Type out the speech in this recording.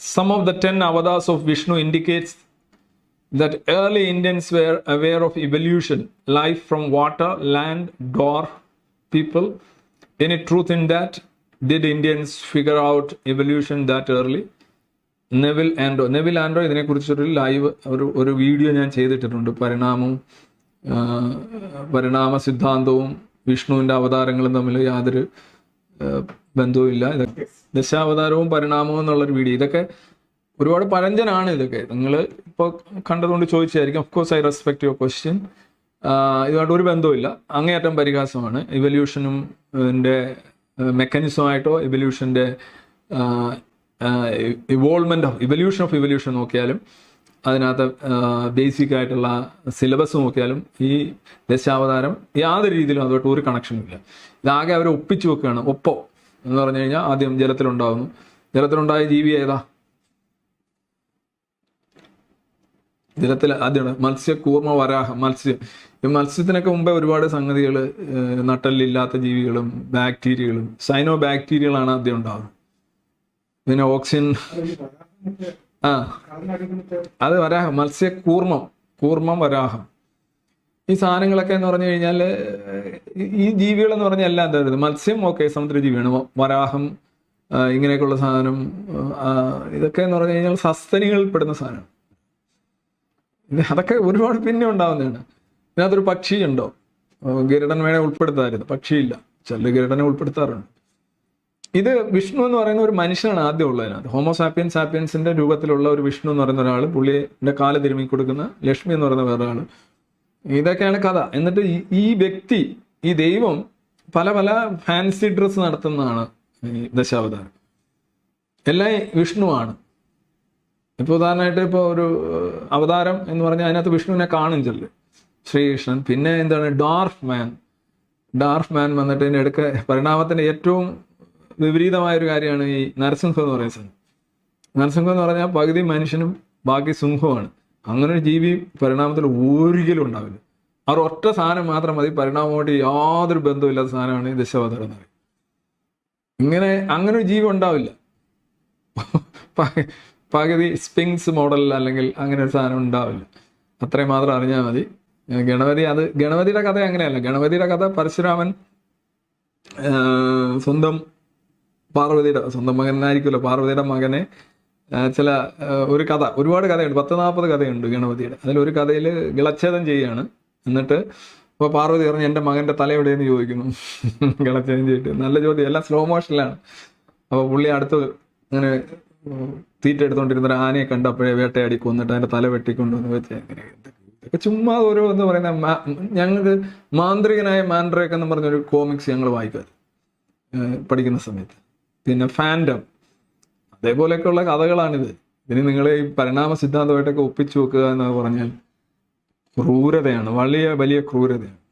some of the 10 avatars of Vishnu indicates that early Indians were aware of evolution, life from water, land, door, people. Any truth in that? Did Indians figure out evolution that early? Neville Andro Neville Andro ഇതിനെക്കുറിച്ചൊരു live ഒരു ഒരു video ഞാൻ ചെയ്തിട്ടിട്ടുണ്ട് പരിണാമവും പരിണാമ സിദ്ധാന്തവും വിഷ്ണുവിന്റെ അവതാരങ്ങളും തമ്മിൽ യാതൊരു ബന്ധവുമില്ല. ഇതൊക്കെ ദശാവതാരവും പരിണാമവും എന്നുള്ളൊരു വീഡിയോ ഇതൊക്കെ ഒരുപാട് പഴഞ്ചനാണ് ഇതൊക്കെ. നിങ്ങൾ ഇപ്പോൾ കണ്ടതുകൊണ്ട് ചോദിച്ചായിരിക്കും. Of course I respect your question ഇതുമായിട്ട് ഒരു ബന്ധവുമില്ല. അങ്ങേയറ്റം പരിഹാസമാണ്. ഇവല്യൂഷനും മെക്കാനിസമായിട്ടോ ഇവല്യൂഷന്റെ evolvement of evolution of evolution നോക്കിയാലും അതിനകത്ത് ബേസിക് ആയിട്ടുള്ള സിലബസ് നോക്കിയാലും ഈ ദശാവതാരം യാതൊരു രീതിയിലും അതുമായിട്ട് ഒരു കണക്ഷനും ഇല്ല. ഇതാകെ അവരെ ഒപ്പിച്ചു വെക്കുകയാണ്. ഒപ്പോ എന്ന് പറഞ്ഞു കഴിഞ്ഞാൽ ആദ്യം ജലത്തിലുണ്ടാകുന്നു ജലത്തിലുണ്ടായ ജീവി ഏതാ? ജലത്തിൽ ആദ്യമാണ് മത്സ്യ കൂർമ്മ വരാഹം. മത്സ്യം. ഈ മത്സ്യത്തിനൊക്കെ മുമ്പേ ഒരുപാട് സംഗതികൾ നട്ടലില്ലാത്ത ജീവികളും ബാക്ടീരിയകളും സൈനോ ബാക്ടീരിയകളാണ് ആദ്യം ഉണ്ടാകുന്നത് പിന്നെ ഓക്സിജൻ ആ. അത് വരാഹം മത്സ്യ കൂർമ്മം കൂർമ്മം വരാഹം. ഈ സാധനങ്ങളൊക്കെ എന്ന് പറഞ്ഞു കഴിഞ്ഞാൽ ഈ ജീവികളെന്ന് പറഞ്ഞാൽ എല്ലാം എന്താ പറയുന്നത് മത്സ്യം ഓക്കെ സമുദ്രജീവിയാണ് വരാഹം ഇങ്ങനെയൊക്കെയുള്ള സാധനം ഇതൊക്കെ എന്ന് പറഞ്ഞു കഴിഞ്ഞാൽ സസ്തനികളിൽ പെടുന്ന സാധനം അതൊക്കെ ഒരുപാട് പിന്നെ ഉണ്ടാവുന്നതാണ്. ഇതിനകത്തൊരു പക്ഷി ഉണ്ടോ ഗരുഡൻ വേണേ ഉൾപ്പെടുത്താമായിരുന്നു പക്ഷിയില്ല. ചില ഗരുഡനെ ഉൾപ്പെടുത്താറുണ്ട്. ഇത് വിഷ്ണു എന്ന് പറയുന്ന ഒരു മനുഷ്യനാണ് ആദ്യം ഉള്ളതിനകത്ത് ഹോമോസാപ്പിയൻ സാപ്പിയൻസിന്റെ രൂപത്തിലുള്ള ഒരു വിഷ്ണു എന്ന് പറയുന്ന ഒരാൾ പുള്ളിയുടെ കാൽ തിരുമി കൊടുക്കുന്ന ലക്ഷ്മി എന്ന് പറയുന്ന വേറെ ഇതൊക്കെയാണ് കഥ. എന്നിട്ട് ഈ- വ്യക്തി ഈ ദൈവം പല പല ഫാൻസി ഡ്രസ് നടത്തുന്നതാണ് ദശാവതാരം. എല്ലാം വിഷ്ണു വിഷ്ണുവാണ് ഇപ്പൊ ഉദാഹരണമായിട്ട് ഇപ്പോൾ ഒരു അവതാരം എന്ന് പറഞ്ഞാൽ അതിനകത്ത് വിഷ്ണുവിനെ കാണും ചെല്ല്. ശ്രീകൃഷ്ണൻ പിന്നെ എന്താണ് ഡാർഫ് മാൻ. ഡാർഫ് മാൻ വന്നിട്ട് ഇതിന്റെ അടുക്ക പരിണാമത്തിന്റെ ഏറ്റവും വിപരീതമായ ഒരു കാര്യമാണ് ഈ നരസിംഹം എന്ന് പറയുന്ന സാധനം നരസിംഹം എന്ന് പറഞ്ഞാൽ പകുതി മനുഷ്യനും ബാക്കി സിംഹമാണ് അങ്ങനെ ഒരു ജീവി പരിണാമത്തിൽ ഒരിക്കലും ഉണ്ടാവില്ല. അവർ ഒറ്റ സാധനം മാത്രം മതി. പരിണാമമായിട്ട് യാതൊരു ബന്ധമില്ലാത്ത സാധനമാണ് ഈ ദശാവതാരം എന്ന് പറയുന്നത്. ഇങ്ങനെ അങ്ങനെ ഒരു ജീവി ഉണ്ടാവില്ല. പകുതി സ്പിങ്സ് മോഡൽ അല്ലെങ്കിൽ അങ്ങനെ ഒരു സാധനം ഉണ്ടാവില്ല. അത്രയും മാത്രം അറിഞ്ഞാൽ മതി. ഗണപതി അത് ഗണപതിയുടെ കഥ അങ്ങനെയല്ല. ഗണപതിയുടെ കഥ പരശുരാമൻ സ്വന്തം പാർവതിയുടെ സ്വന്തം മകനായിരിക്കുമല്ലോ പാർവതിയുടെ മകനെ. ചില ഒരു കഥ ഒരുപാട് കഥയുണ്ട് പത്ത് നാൽപ്പത് കഥയുണ്ട് ഗണപതിയുടെ. ഒരു കഥയിൽ ഗളച്ഛേദം ചെയ്യുകയാണ്. എന്നിട്ട് അപ്പോൾ പാർവതി പറഞ്ഞു എന്റെ മകന്റെ തല എവിടെയെന്ന് ചോദിക്കുന്നു. ഗളച്ഛേദം ചെയ്തിട്ട്. നല്ല ചോദ്യം എല്ലാം സ്ലോ മോഷനിലാണ് അപ്പോൾ പുള്ളി അടുത്ത് അങ്ങനെ തീറ്റ എടുത്തോണ്ടിരുന്ന ഒരു ആനയെ കണ്ടപ്പോഴേ വേട്ടയാടി കൊന്നിട്ട് അതിന്റെ തല വെട്ടിക്കൊണ്ടുവന്ന് വെച്ച് അങ്ങനെ ഇതൊക്കെ- ചുമ്മാ ഓരോ എന്ന് പറയുന്ന ഞങ്ങൾക്ക് മാന്ത്രികനായ മാൻഡ്രേക്ക് എന്ന് പറഞ്ഞൊരു കോമിക്സ് ഞങ്ങൾ വായിക്കാറ് പഠിക്കുന്ന സമയത്ത്. പിന്നെ ഫാൻഡം. അതേപോലെയൊക്കെയുള്ള കഥകളാണിത്. ഇനി നിങ്ങൾ ഈ പരിണാമ സിദ്ധാന്തമായിട്ടൊക്കെ ഒപ്പിച്ചു വെക്കുക എന്ന് പറഞ്ഞാൽ ക്രൂരതയാണ്. വലിയ വലിയ ക്രൂരതയാണ്.